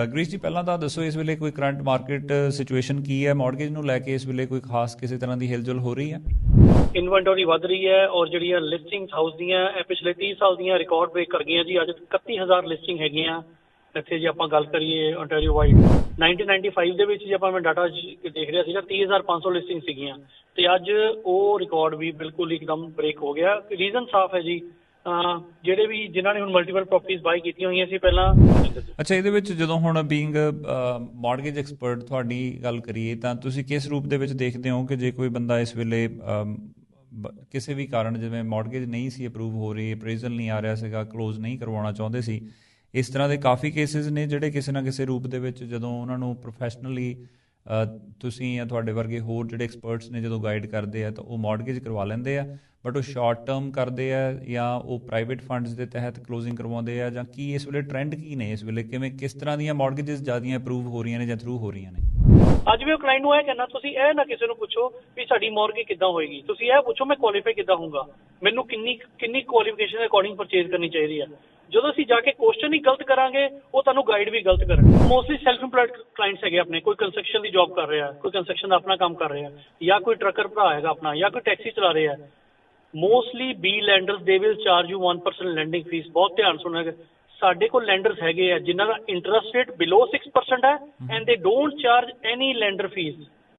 ਗ੍ਰੀਸ਼ ਜੀ, ਪਹਿਲਾਂ ਤਾਂ ਦੱਸੋ, ਇਸ ਵੇਲੇ ਕੋਈ ਕਰੰਟ ਮਾਰਕੀਟ ਸਿਚੁਏਸ਼ਨ ਕੀ ਹੈ? ਮਾਰਗੇਜ ਨੂੰ ਲੈ ਕੇ ਇਸ ਵੇਲੇ ਕੋਈ ਖਾਸ ਕਿਸੇ ਤਰ੍ਹਾਂ ਦੀ ਹਿਲਜੁਲ ਹੋ ਰਹੀ ਹੈ? ਇਨਵੈਂਟਰੀ ਵਧ ਰਹੀ ਹੈ ਔਰ ਜਿਹੜੀਆਂ ਲਿਸਟਿੰਗਸ ਹਾਊਸ ਦੀਆਂ, ਇਹ ਪਿਛਲੇ 30 ਸਾਲ ਦੀਆਂ ਰਿਕਾਰਡ ਬ੍ਰੇਕ ਕਰ ਗਈਆਂ ਜੀ। ਅੱਜ 31000 ਲਿਸਟਿੰਗ ਹੈਗੀਆਂ। ਇੱਥੇ ਜੇ ਆਪਾਂ ਗੱਲ ਕਰੀਏ ontario ਵਾਈਡ 1995 ਦੇ ਵਿੱਚ ਜੇ ਆਪਾਂ ਮੈਂ ਡਾਟਾ ਦੇਖ ਰਿਹਾ ਸੀਗਾ 30500 ਲਿਸਟਿੰਗ ਸੀਗੀਆਂ। ਤੇ ਅੱਜ ਉਹ ਰਿਕਾਰਡ ਵੀ ਬਿਲਕੁਲ ਇੱਕਦਮ ਬ੍ਰੇਕ ਹੋ ਗਿਆ। ਰੀਜ਼ਨ ਸਾਫ਼ ਹੈ ਜੀ ਜਿਹੜੇ ਵੀ ਜਿਨ੍ਹਾਂ ਨੇ ਹੁਣ ਮਲਟੀਪਲ ਪ੍ਰਾਪਰਟੀਆਂ ਬਾਈ ਕੀਤੀਆਂ ਹੋਈਆਂ ਸੀ ਪਹਿਲਾਂ ਅੱਛਾ, ਇਹਦੇ ਵਿੱਚ ਜਦੋਂ ਹੁਣ ਬੀਇੰਗ ਮਾਰਗੇਜ ਐਕਸਪਰਟ ਤੁਹਾਡੀ ਗੱਲ ਕਰੀਏ, ਤਾਂ ਤੁਸੀਂ ਕਿਸ ਰੂਪ ਦੇ ਵਿੱਚ ਦੇਖਦੇ ਹੋ ਕਿ ਜੇ ਕੋਈ ਬੰਦਾ ਇਸ ਵੇਲੇ ਕਿਸੇ ਵੀ ਕਾਰਨ ਜਿਵੇਂ ਮਾਰਗੇਜ ਨਹੀਂ ਸੀ ਅਪਰੂਵ ਹੋ ਰਹੀ ਅਪਰੇਜ਼ਲ ਨਹੀਂ ਆ ਰਿਹਾ ਸੀਗਾ ক্লোਜ਼ ਨਹੀਂ ਕਰਵਾਉਣਾ ਚਾਹੁੰਦੇ ਸੀ, ਇਸ ਤਰ੍ਹਾਂ ਦੇ ਕਾਫੀ ਕੇਸਿਸ ਨੇ ਜਿਹੜੇ ਕਿਸੇ ਨਾ ਕਿਸੇ ਰੂਪ ਦੇ ਵਿੱਚ ਜਦੋਂ ਉਹਨਾਂ ਨੂੰ ਪ੍ਰੋਫੈਸ਼ਨਲੀ ਤੁਸੀਂ ਜਾਂ ਤੁਹਾਡੇ ਵਰਗੇ ਹੋਰ ਜਿਹੜੇ ਐਕਸਪਰਟਸ ਨੇ ਜਦੋਂ ਗਾਈਡ ਕਰਦੇ ਆ ਤਾਂ ਉਹ ਮਾਰਗੇਜ ਕਰਵਾ ਲੈਂਦੇ ਆ ਬਟ ਉਹ ਸ਼ਾਰਟ ਟਰਮ ਕਰਦੇ ਆ ਜਾਂ ਉਹ ਪ੍ਰਾਈਵੇਟ ਫੰਡਸ ਦੇ ਤਹਿਤ ਕਲੋਜ਼ਿੰਗ ਕਰਵਾਉਂਦੇ ਆ ਜਾਂ ਕੀ ਇਸ ਵੇਲੇ ਟ੍ਰੈਂਡ ਕੀ ਨੇ ਇਸ ਵੇਲੇ? ਕਿਵੇਂ, ਕਿਸ ਤਰ੍ਹਾਂ ਦੀਆਂ ਮਾਰਗੇजेस ਜ਼ਿਆਦੀਆਂ ਅਪਰੂਵ ਹੋ ਰਹੀਆਂ ਨੇ ਜਾਂ ਥਰੂ ਹੋ ਰਹੀਆਂ ਨੇ? ਅੱਜ ਵੀ ਉਹ ਕਲਾਇੰਟ ਨੂੰ ਇਹ ਕਹਿਣਾ ਤੁਸੀਂ ਇਹ ਨਾ ਕਿਸੇ ਨੂੰ ਪੁੱਛੋ ਵੀ ਸਾਡੀ ਮੌਰਗੇਜ ਕਿੱਦਾਂ ਹੋਏਗੀ। ਤੁਸੀਂ ਇਹ ਪੁੱਛੋ, ਮੈਂ ਕੁਆਲੀਫਾਈ ਕਿੱਦਾਂ ਹੋਊਂਗਾ। ਮੈਨੂੰ ਕਿੰਨੀ ਕਿੰਨੀ ਕੁਆਲੀਫਿਕੇਸ਼ਨ ਦੇ ਅਕੋਰਡਿੰਗ ਪਰਚੇਜ਼ ਕਰਨੀ ਚਾਹੀਦੀ ਹੈ ਜਦੋਂ ਅਸੀਂ ਜਾ ਕੇ ਕੁਐਸਚਨ ਹੀ ਗਲਤ ਕਰਾਂਗੇ, ਉਹ ਤੁਹਾਨੂੰ ਗਾਈਡ ਵੀ ਗਲਤ ਕਰਨਗੇ। ਮੋਸਟਲੀ ਸੈਲਫ ਇੰਪਲੋਇਡ ਕਲਾਇੰਟਸ ਹੈਗੇ ਆਪਣੇ, ਕੋਈ ਕੰਸਟਰਕਸ਼ਨ ਦੀ ਜੌਬ ਕਰ ਰਿਹਾ, ਕੋਈ ਕੰਸਟਰਕਸ਼ਨ ਦਾ ਆਪਣਾ ਕੰਮ ਕਰ ਰਿਹਾ, ਜਾਂ ਕੋਈ ਟਰੱਕਰ ਭਰਾ ਹੈਗਾ ਆਪਣਾ, ਜਾਂ ਕੋਈ ਟੈਕਸੀ ਚਲਾ ਰਿਹਾ। Mostly be lenders they will charge you 1% lending fee ਬਹੁਤ ਧਿਆਨ ਸੁਣੋਗੇ ਸਾਡੇ ਕੋਲ ਲੈਂਡਰਸ ਹੈਗੇ ਆ ਜਿਨ੍ਹਾਂ ਦਾ ਇੰਟਰਸਟ ਰੇਟ ਬਿਲੋ 6% ਹੈ and they don't charge any lender fee